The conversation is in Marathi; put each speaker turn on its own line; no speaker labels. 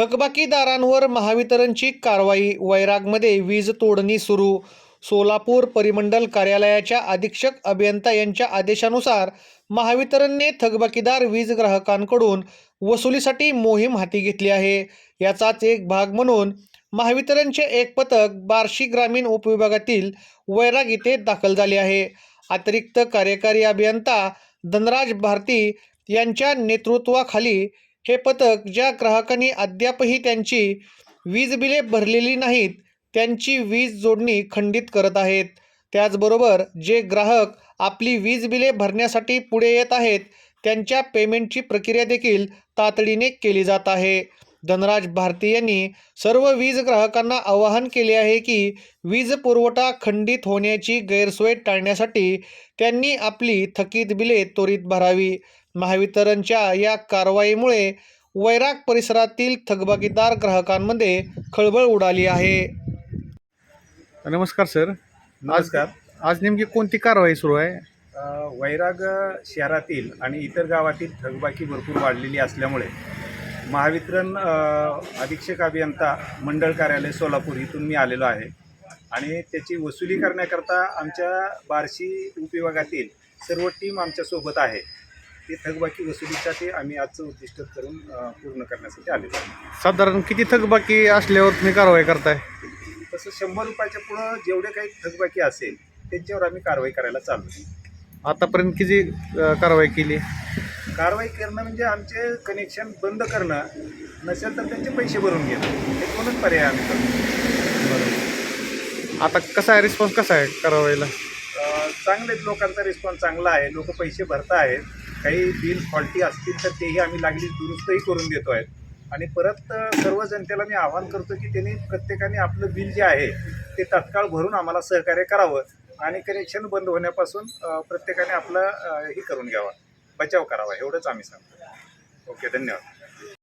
थकबाकीदारांवर महावितरणची कारवाई वैरागमध्ये वीज तोडणी सुरू सोलापूर परिमंडल कार्यालयाच्या अधीक्षक अभियंता यांच्या आदेशानुसार महावितरणने थकबाकीदार वीज ग्राहकांकडून वसुलीसाठी मोहीम हाती घेतली आहे. याचाच एक भाग म्हणून महावितरणचे एक पथक बार्शी ग्रामीण उपविभागातील वैराग येथे दाखल झाले आहे. अतिरिक्त कार्यकारी अभियंता धनराज भारती यांच्या नेतृत्वाखाली हे पथक ज्या ग्राहकांनी अद्यापही त्यांची वीज बिले भरलेली नाहीत त्यांची वीज जोडणी खंडित करत आहेत. त्याचबरोबर जे ग्राहक आपली वीज बिले भरण्यासाठी पुढे येत आहेत त्यांच्या पेमेंटची प्रक्रिया देखील तातडीने केली जात आहे. धनराज भारती यांनी सर्व वीज ग्राहकांना आवाहन केले आहे की वीज पुरवठा खंडित होण्याची गैरसोय टाळण्यासाठी त्यांनी आपली थकीत बिले त्वरित भरावी. महावितरणच्या या कारवाईमुळे वैराग परिसरातील थकबाकीदार ग्राहकांमध्ये खळबळ उडाली आहे. नमस्कार सर.
नमस्कार.
आज नेमकी कोणती कारवाई सुरू आहे?
वैराग शहरातील आणि इतर गावातील थकबाकी भरपूर वाढलेली असल्यामुळे महावितरण अधीक्षक अभियंता मंडळ कार्यालय सोलापूर इथून मी आलेलो आहे. आणि त्याची वसुली करण्याकरता आमच्या बार्शी उपविभागातील सर्व टीम आमच्यासोबत आहे. ते थकबाकी वसुलीसाठी आम्ही आजचं उद्दिष्ट करून अ, पूर्ण करण्यासाठी आलेलो आहे
साधारण किती थकबाकी असल्यावर तुम्ही कारवाई करताय?
तसं शंभर रुपयाच्या पुढं जेवढे काही थकबाकी असेल त्यांच्यावर आम्ही कारवाई करायला चालू आहे.
आतापर्यंत किती अ, कारवाई केली?
कारवाई करणं म्हणजे आमचे कनेक्शन बंद करणं नसेल तर त्यांचे पैसे भरून घेणं. हे दोनच पर्याय आम्ही करतो
आता कसा आहे रिस्पॉन्स कसा आहे कारवाईला?
अं, चांगलेच लोकांचा रिस्पॉन्स चांगला आहे लोक पैसे भरत आहेत काही बिल फॉल्टी असतील तर तेही आम्ही लागली दुरुस्तही करून देतो आहेत. आणि परत सर्व जनतेला मी आवाहन करतो की त्यांनी प्रत्येकाने आपलं बिल जे आहे ते तत्काळ भरून आम्हाला सहकार्य करावं आणि कनेक्शन बंद होण्यापासून प्रत्येकाने आपलं हे करून घ्यावा. बचाव करावा एवढंच आम्ही सांगतो. ओके धन्यवाद.